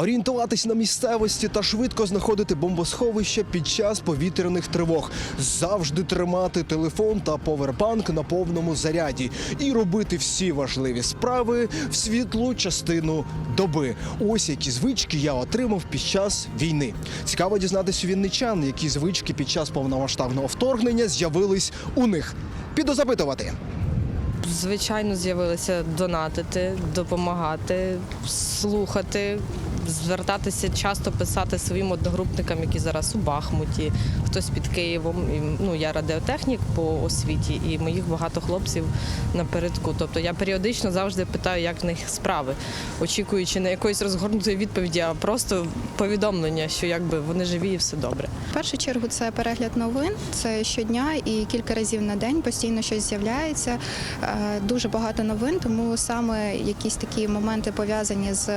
орієнтуватись на місцевості та швидко знаходити бомбосховища під час повітряних тривог, завжди тримати телефон та повербанк на повному заряді і робити всі важливі справи в світлу частину доби. Ось які звички я отримав під час війни. Цікаво дізнатися у вінничан, які звички під час повномасштабного вторгнення з'явились у них. Піду запитувати. Звичайно, з'явилися донатити, допомагати, слухати, звертатися, часто писати своїм одногрупникам, які зараз у Бахмуті, хтось під Києвом. Ну, я радіотехнік по освіті, і моїх багато хлопців напередку. Тобто я періодично завжди питаю, як в них справи, очікуючи не якоїсь розгорнутої відповіді, а просто повідомлення, що якби вони живі і все добре. В першу чергу це перегляд новин. Це щодня і кілька разів на день постійно щось з'являється. Е, Дуже багато новин, тому саме якісь такі моменти пов'язані з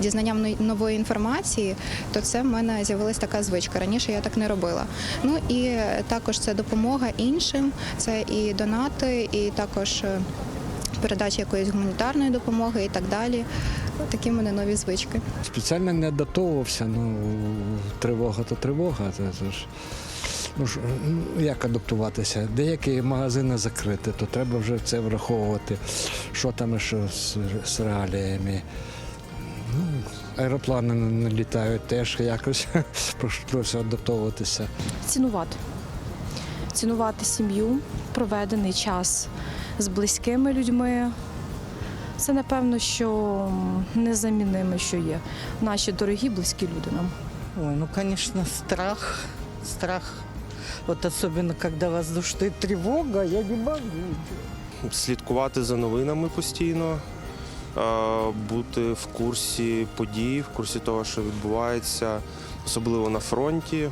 дізнанням но- нової інформації, то це в мене з'явилася така звичка. Раніше я так не робила. Ну і також це допомога іншим, це і донати, і також. е, Передача якоїсь гуманітарної допомоги і так далі. Такі мене нові звички. Спеціально не адаптовувався, ну тривога то тривога. Це, ж, ну, ж, ну, як адаптуватися? Деякі магазини закриті, то треба вже це враховувати, що там ще з, з реаліями. Аероплани не, літають, теж якось прийшлося адаптовуватися. цінувати. Цінувати сім'ю, проведений час з близькими людьми. Це напевно, що незамінними, що є. Наші дорогі, близькі люди нам. Ой, ну, конечно, страх. Страх. Вот особенно, когда воздушная тревога, я не могу. слідкувати за новинами постійно, бути в курсі подій, в курсі того, що відбувається, особливо на фронті.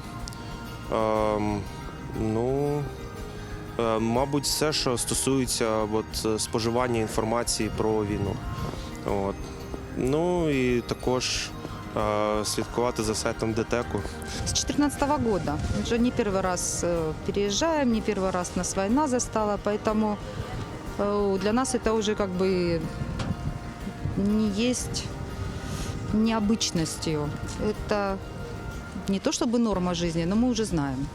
Ем, Ну, е, мабуть, все, що стосується от, е, споживання інформації про війну. От. Ну і також е, слідкувати за сайтом ДТЕКу. С 2014 года. Уже не первый раз э, переезжаем, не первый раз нас война застала, поэтому э, для нас это уже как бы не есть необычностью. Это не то чтобы норма жизни, но мы уже знаем.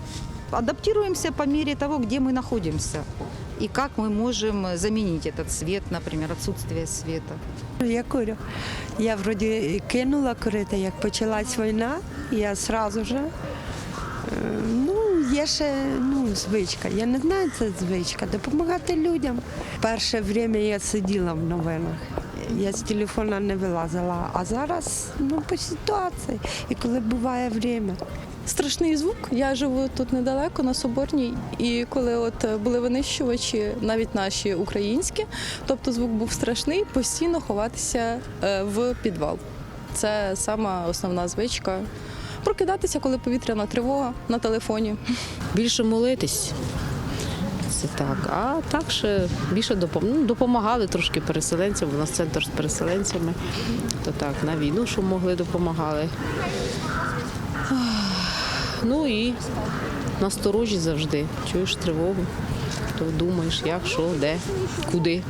Адаптируемся по мере того, где мы находимся и как мы можем заменить этот свет, например, отсутствие света. Я курю. Я вроді кинула курити, як почалась війна, і я одразу же. е, Ну, є ще ну, звичка. Я не знаю, це звичка. Допомагати людям. Перше время я сиділа в новинах. Я з телефона не вилазила, а зараз ну, по ситуації. І коли буває время. Страшний звук. Я живу тут недалеко на Соборній, і коли от е, були винищувачі, навіть наші українські, тобто звук був страшний, постійно ховатися е, в підвал. Це сама основна звичка. Прокидатися, коли повітряна тривога на телефоні. більше молитись. Це так. А так ще більше ну, допомагали трошки переселенцям. У нас центр з переселенцями. То так, на війну, що могли, допомагали. Ну і насторожі завжди. Чуєш тривогу, то думаєш, як, що, де, куди.